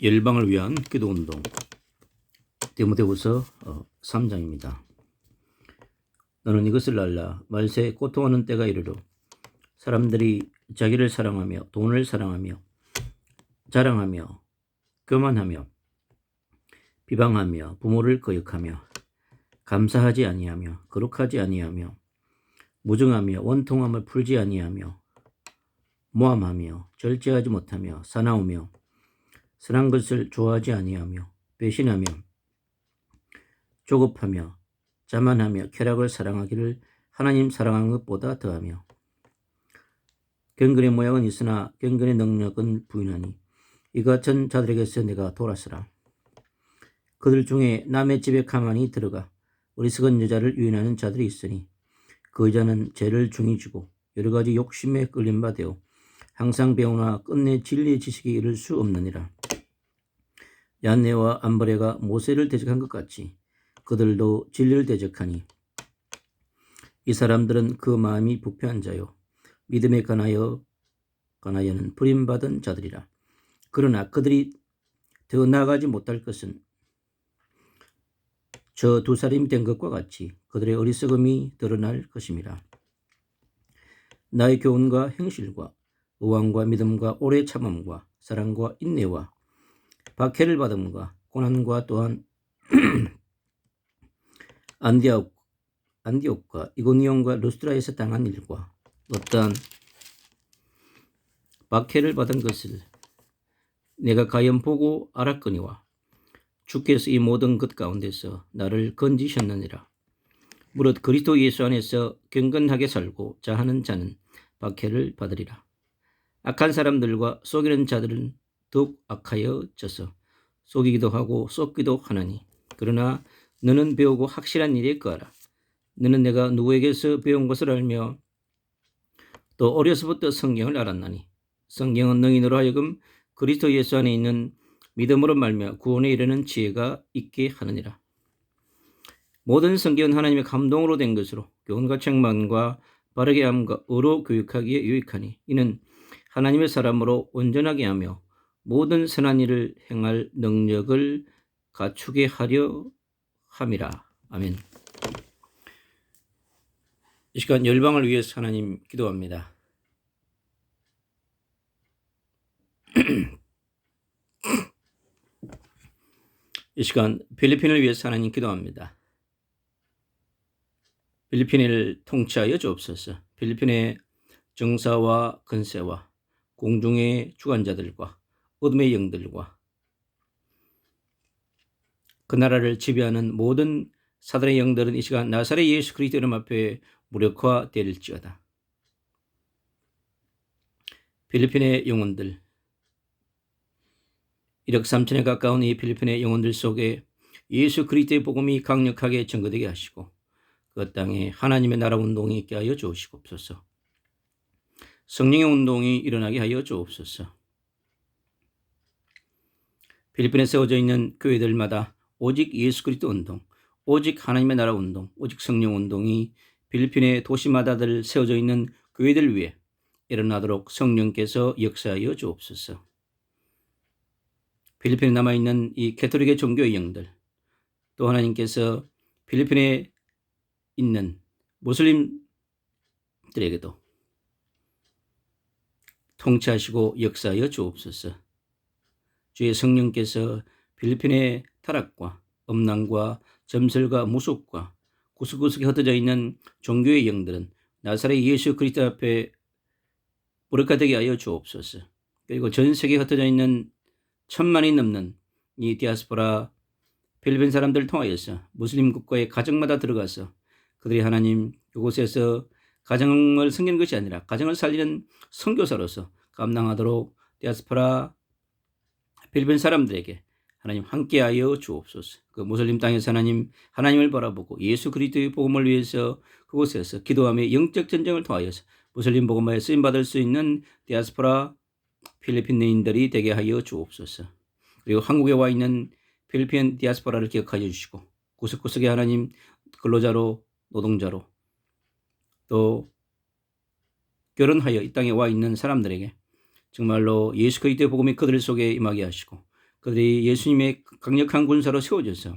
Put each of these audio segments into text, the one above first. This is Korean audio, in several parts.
열방을 위한 기도 운동 디모데후서 3장입니다. 너는 이것을 알라 말세에 고통하는 때가 이르러 사람들이 자기를 사랑하며 돈을 사랑하며 자랑하며 교만하며 비방하며 부모를 거역하며 감사하지 아니하며 거룩하지 아니하며 무증하며 원통함을 풀지 아니하며 모함하며 절제하지 못하며 사나우며 선한 것을 좋아하지 아니하며 배신하며 조급하며 자만하며 쾌락을 사랑하기를 하나님 사랑하는 것보다 더하며 경건의 모양은 있으나 경건의 능력은 부인하니 이 같은 자들에게서 내가 돌았으라 그들 중에 남의 집에 가만히 들어가 어리석은 여자를 유인하는 자들이 있으니 그 여자는 죄를 중히 쥐고 여러 가지 욕심에 끌린 바 되어 항상 배우나 끝내 진리의 지식에 이를 수 없느니라. 얀네와 안브레가 모세를 대적한 것 같이 그들도 진리를 대적하니 이 사람들은 그 마음이 부패한 자요 믿음에 관하여 관하여는 부림받은 자들이라. 그러나 그들이 더 나아가지 못할 것은 저 두 사람이 된 것과 같이 그들의 어리석음이 드러날 것입니다. 나의 교훈과 행실과 의왕과 믿음과 오래 참음과 사랑과 인내와 박해를 받음과 고난과 또한 안디옥, 안디옥과 이고니온과 루스트라에서 당한 일과 어떠한 박해를 받은 것을 내가 가연 보고 알았거니와 주께서 이 모든 것 가운데서 나를 건지셨느니라. 무릇 그리스도 예수 안에서 경건하게 살고 자하는 자는 박해를 받으리라. 악한 사람들과 속이는 자들은 더욱 악하여져서 속이기도 하고 쏟기도 하나니 그러나 너는 배우고 확실한 일에 거하라. 너는 내가 누구에게서 배운 것을 알며 또 어려서부터 성경을 알았나니 성경은 너희로 하여금 그리스도 예수 안에 있는 믿음으로 말며 구원에 이르는 지혜가 있게 하느니라. 모든 성경은 하나님의 감동으로 된 것으로 교훈과 책망과 바르게 함과 의로 교육하기에 유익하니 이는 하나님의 사람으로 온전하게 하며 모든 선한 일을 행할 능력을 갖추게 하려 함이라. 아멘. 이 시간 열방을 위해서 하나님 기도합니다. 이 시간 필리핀을 위해서 하나님 기도합니다. 필리핀을 통치하여 주옵소서. 필리핀의 정사와 근세와 공중의 주관자들과 어둠의 영들과 그 나라를 지배하는 모든 사단의 영들은 이 시간 나사렛 예수 그리스도 이름 앞에 무력화될지어다. 필리핀의 영혼들 1억 3천에 가까운 이 필리핀의 영혼들 속에 예수 그리스도의 복음이 강력하게 증거되게 하시고 그 땅에 하나님의 나라 운동이 있게 하여 주옵시옵소서. 성령의 운동이 일어나게 하여 주옵소서. 필리핀에 세워져 있는 교회들마다 오직 예수 그리스도 운동, 오직 하나님의 나라 운동, 오직 성령 운동이 필리핀의 도시마다들 세워져 있는 교회들 위해 일어나도록 성령께서 역사하여 주옵소서. 필리핀에 남아있는 이 캐토릭의 종교의 영들, 또 하나님께서 필리핀에 있는 무슬림들에게도 통치하시고 역사하여 주옵소서. 주의 성령께서 필리핀의 타락과 음란과 점설과 무속과 구석구석에 흩어져 있는 종교의 영들은 나사렛 예수 그리스도 앞에 무력화되게 하여 주옵소서. 그리고 전 세계에 흩어져 있는 천만이 넘는 이 디아스포라 필리핀 사람들을 통하여서 무슬림 국가의 가정마다 들어가서 그들이 하나님 그곳에서 가정을 섬기는 것이 아니라 가정을 살리는 선교사로서 감당하도록 디아스포라 필리핀 사람들에게 하나님 함께하여 주옵소서. 그 무슬림 땅에서 하나님 하나님을 바라보고 예수 그리스도의 복음을 위해서 그곳에서 기도하며 영적 전쟁을 통하여서 무슬림 복음에 쓰임 받을 수 있는 디아스포라 필리핀인들이 되게 하여 주옵소서. 그리고 한국에 와 있는 필리핀 디아스포라를 기억하여 주시고 구석구석에 하나님 근로자로 노동자로 또 결혼하여 이 땅에 와 있는 사람들에게 정말로 예수 그리스도의 복음이 그들 속에 임하게 하시고 그들이 예수님의 강력한 군사로 세워져서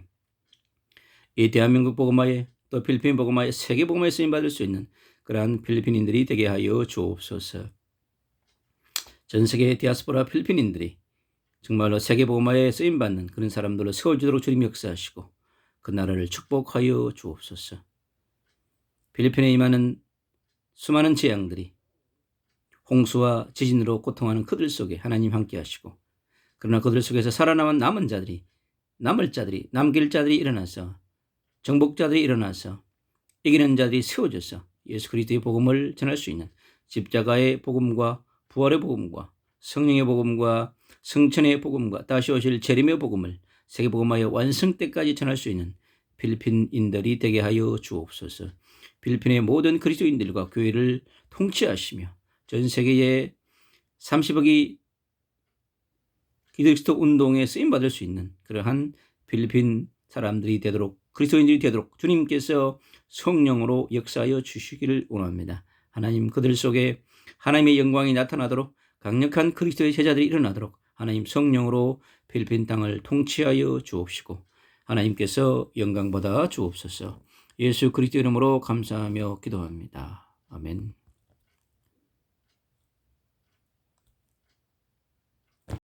이 대한민국 복음화에 또 필리핀 복음화에 세계 복음화에 쓰임 받을 수 있는 그러한 필리핀인들이 되게 하여 주옵소서. 전 세계 디아스포라 필리핀인들이 정말로 세계 복음화에 쓰임 받는 그런 사람들로 세워지도록 주님 역사하시고 그 나라를 축복하여 주옵소서. 필리핀에 임하는 수많은 재앙들이 홍수와 지진으로 고통하는 그들 속에 하나님 함께 하시고 그러나 그들 속에서 살아남은 남은 자들이 남을 자들이 남길 자들이 일어나서 정복자들이 일어나서 이기는 자들이 세워져서 예수 그리스도의 복음을 전할 수 있는 십자가의 복음과 부활의 복음과 성령의 복음과 성천의 복음과 다시 오실 재림의 복음을 세계 복음화의 완성 때까지 전할 수 있는 필리핀인들이 되게 하여 주옵소서. 필리핀의 모든 그리스도인들과 교회를 통치하시며 전 세계에 30억이 기독스토 운동에 쓰임 받을 수 있는 그러한 필리핀 사람들이 되도록 그리스도인들이 되도록 주님께서 성령으로 역사하여 주시기를 원합니다. 하나님 그들 속에 하나님의 영광이 나타나도록 강력한 그리스도의 제자들이 일어나도록 하나님 성령으로 필리핀 땅을 통치하여 주옵시고 하나님께서 영광 받아 주옵소서. 예수 그리스도 이름으로 감사하며 기도합니다. 아멘.